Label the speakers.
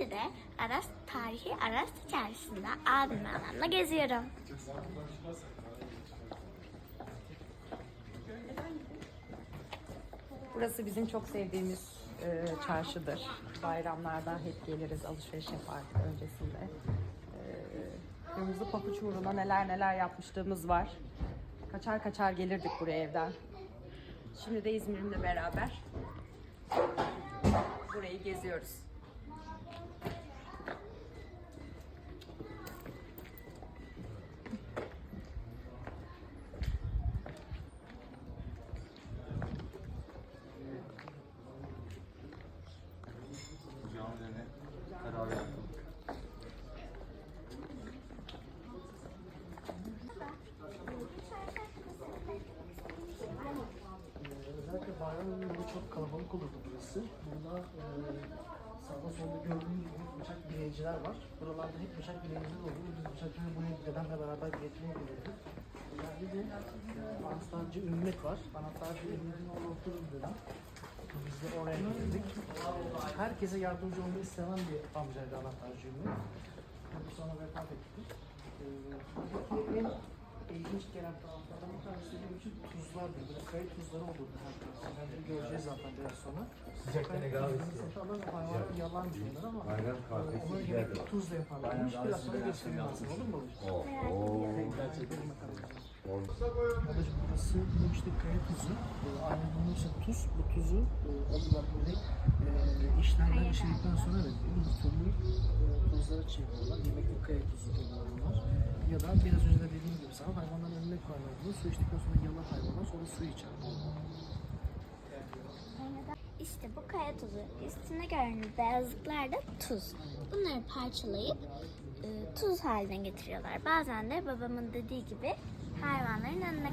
Speaker 1: De Aras Tarihi Aras Çarşısı'nda abimle annemle geziyorum.
Speaker 2: Burası bizim çok sevdiğimiz e, çarşıdır. Bayramlarda hep geliriz alışveriş yapardık öncesinde. E, kırmızı papuç uğruna neler neler yapmışlığımız var. Kaçar kaçar gelirdik buraya evden. Şimdi de İzmir'imle beraber burayı geziyoruz.
Speaker 3: Özellikle bayram günleri çok kalabalık olurdu burası. Burada e, sağda solda gördüğünüz gibi bıçak bileyiciler var. Buralarda hep bıçak bileyiciler olur. Biz bıçakları buraya dedemle beraber biletmeye gelirdik. Yani bir e, anahtarcı ümmet var. Anahtarcı ümmetin olduğu bir dönem. Biz de oraya gelirdik. Herkese yardımcı olmayı seven bir amcaydı anahtarcı ümmet. Sonra vefat etti. E, en ilginç gelen taraflardan bir tanesi benim için tuzlardı. Böyle kayı tuzları olurdu her tarafta. Göreceğiz zaten biraz sonra.
Speaker 4: Sıcakta ne kahvesi?
Speaker 3: Satarlar hayvanlar yalanmış onlar ama
Speaker 4: Aynen, kahvesi
Speaker 3: onlar
Speaker 4: güzeldir.
Speaker 3: genellikle tuzla yaparlarmış.
Speaker 4: Aynen,
Speaker 3: Biraz sonra göstereyim aslında olur mu?
Speaker 4: Oo. Oo.
Speaker 3: Gerçekten bakalım. Babacığım burası bu işte kaya tuzu. Ee, Aynı bunun için tuz. Bu tuzu e, alıyorlar böyle e, işlemden işledikten sonra evet bir türlü e, tuzlara çeviriyorlar. Yemeklik kaya tuzu bunlar. Ya da biraz önce de dediğim gibi sana bunu. Su içtikten sonra yalar hayvanlar sonra su içer.
Speaker 1: İşte bu kaya tuzu. Üstünde gördüğünüz beyazlıklar da tuz. Bunları parçalayıp e, tuz haline getiriyorlar. Bazen de babamın dediği gibi hayvanların önüne.